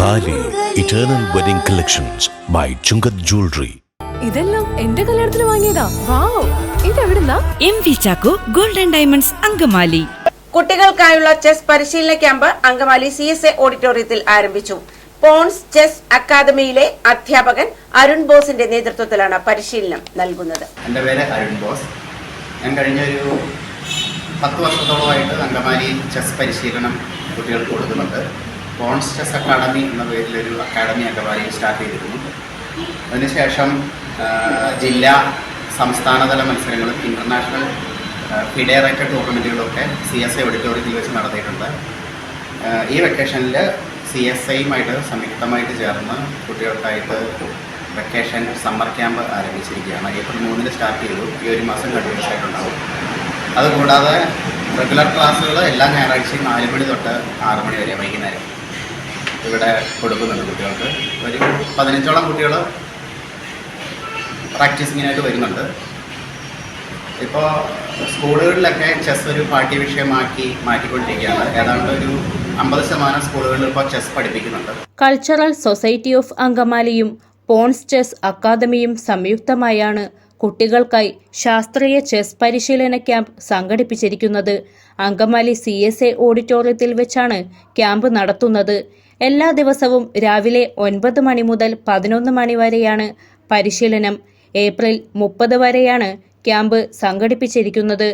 Thali eternal wedding collections by Chungath jewellery ഇതെല്ലാം എന്റെ കല്യാണത്തിന് വാങ്ങിയതാ. Wow ഇതെവിടുന്നാ? M V Chacko golden diamonds Angamaly. കുട്ടികൾക്കായുള്ള ചെസ് പരിശീലന camp Angamaly C S A ഓഡിറ്റോറിയത്തിൽ ആരംഭിച്ചു. പോൺസ് ചെസ് അക്കാദമിയിലെ അധ്യാപകൻ അരുൺ ബോസിന്റെ നേതൃത്വത്തിലാണ് പരിശീലനം നൽകുന്നത്. എന്റെ പേര് അരുൺ ബോസ്. ഞാൻ കഴിഞ്ഞ ഒരു പത്ത് വർഷത്തോളമായിട്ട് അങ്കമാലി ചെസ് പരിശീലനം കുട്ടികൾക്ക് കൊടുക്കുന്നുണ്ട്. പോൺസ് ചെസ് അക്കാഡമി എന്ന പേരിലൊരു അക്കാഡമി അങ്കമാലിയിൽ സ്റ്റാർട്ട് ചെയ്തിരുന്നു. അതിനുശേഷം ജില്ലാ സംസ്ഥാനതല മത്സരങ്ങളും ഇന്റർനാഷണൽ ഫിഡേ റേറ്റഡ് ടൂർണമെന്റുകളൊക്കെ സി എസ് ഐ ഓഡിറ്റോറിയത്തിൽ വെച്ച് നടത്തിയിട്ടുണ്ട്. ഈ വെക്കേഷനിൽ സി എസ് ഐയുമായിട്ട് സംയുക്തമായിട്ട് ചേർന്ന് കുട്ടികൾക്കായിട്ട് വെക്കേഷൻ സമ്മർ ക്യാമ്പ് ആരംഭിച്ചിരിക്കുകയാണ്. ഏപ്രിൽ മൂന്നിന് സ്റ്റാർട്ട് ചെയ്തു. ഈ ഒരു മാസം കണ്ടിന്യൂസ് ആയിട്ടുണ്ടാവും. അതുകൂടാതെ റെഗുലർ ക്ലാസ്സുകൾ എല്ലാ ഞായറാഴ്ചയും നാല് മണി തൊട്ട് ആറ് മണി വരെ വൈകുന്നേരം. ഇവിടെ കൊടുക്കുന്നുണ്ട് കുട്ടികൾക്ക്. ഒരു പതിനഞ്ചോളം കുട്ടികൾ പ്രാക്ടീസിങ്ങിനായിട്ട് വരുന്നുണ്ട്. ഇപ്പോൾ സ്കൂളുകളിലൊക്കെ ചെസ് ഒരു പാഠ്യ വിഷയമാക്കി മാറ്റിക്കൊണ്ടിരിക്കുകയാണ്. ഏതാണ്ട് ഒരു അമ്പത് ശതമാനം സ്കൂളുകളിൽ ഇപ്പോൾ ചെസ് പഠിപ്പിക്കുന്നുണ്ട്. കൾച്ചറൽ സൊസൈറ്റി ഓഫ് അങ്കമാലിയും പോൺസ് ചെസ് അക്കാദമിയും സംയുക്തമായാണ് കുട്ടികൾക്കായി ശാസ്ത്രീയ ചെസ് പരിശീലന ക്യാമ്പ് സംഘടിപ്പിച്ചിരിക്കുന്നത്. അങ്കമാലി സി എസ് എ ഓഡിറ്റോറിയത്തിൽ വെച്ചാണ് ക്യാമ്പ് നടത്തുന്നത്. എല്ലാ ദിവസവും രാവിലെ ഒൻപത് മണി മുതൽ പതിനൊന്ന് മണി വരെയാണ് പരിശീലനം. ഏപ്രിൽ മുപ്പത് വരെയാണ് ക്യാമ്പ് സംഘടിപ്പിച്ചിരിക്കുന്നത്.